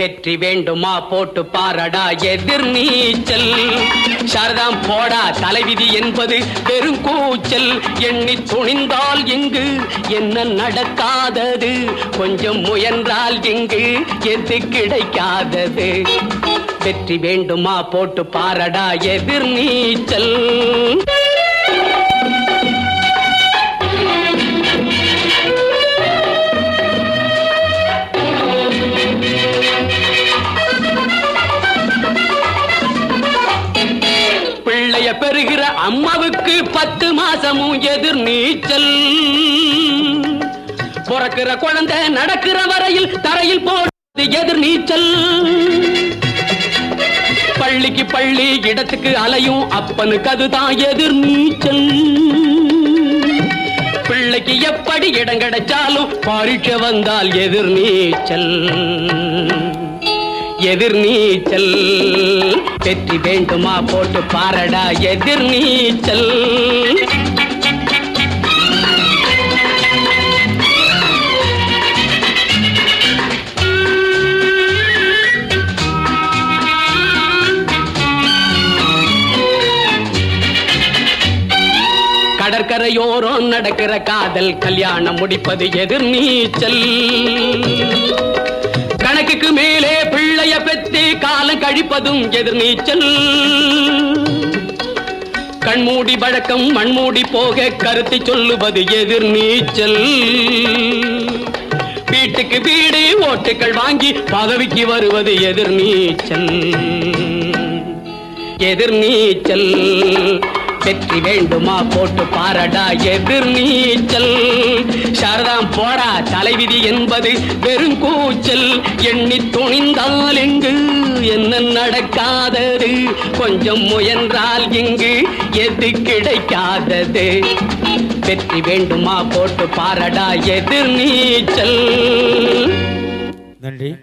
வெற்றி வேண்டுமா போட்டு பாரடா எதிர் நீச்சல் சாரதாம் போடா தலைவிதி என்பது பெரும் கூச்சல். எண்ணி துணிந்தால் இங்கு என்ன நடக்காதது? கொஞ்சம் முயன்றால் இங்கு எது கிடைக்காதது? வெற்றி வேண்டுமா போட்டு பாரடா எதிர் நீச்சல் வருகிற அம்மாவுக்கு பத்து மாசமும் எதிர் நீச்சல் பிறக்கிற குழந்தை நடக்கிற வரையில் தரையில் போடுறது எதிர் நீச்சல் பள்ளிக்கு பள்ளி இடத்துக்கு அலையும் அப்பனுக்கு அதுதான் எதிர் நீச்சல் பிள்ளைக்கு எப்படி இடம் கிடைச்சாலும் பரீட்சை வந்தால் எதிர் நீச்சல் எதிர் நீச்சல் வெற்றி வேண்டுமா போட்டு பாரடா எதிர் நீச்சல் கடற்கரையோரம் நடக்கிற காதல் கல்யாணம் முடிப்பது எதிர் நீச்சல் கழிப்பதும் எதிர் நீச்சல் கண்மூடி வழக்கம் மண்மூடி போக கருத்து சொல்லுவது எதிர் நீச்சல் வீட்டுக்கு வீடு ஓட்டுக்கள் வாங்கி பதவிக்கு வருவது எதிர் நீச்சல் எதிர் நீச்சல் வெற்றி வேண்டுமா போட்டு பாரடா எதிர் நீச்சல் சாரதாம் போடா தலைவிதி என்பது வெறும் கூச்சல். எண்ணி துணிந்த நடக்காதது. கொஞ்சம் முயன்றால் இங்கு எது கிடைக்காதது. வெற்றி வேண்டுமா போட்டு பாரடா எதிர் நீச்சல் நன்றி.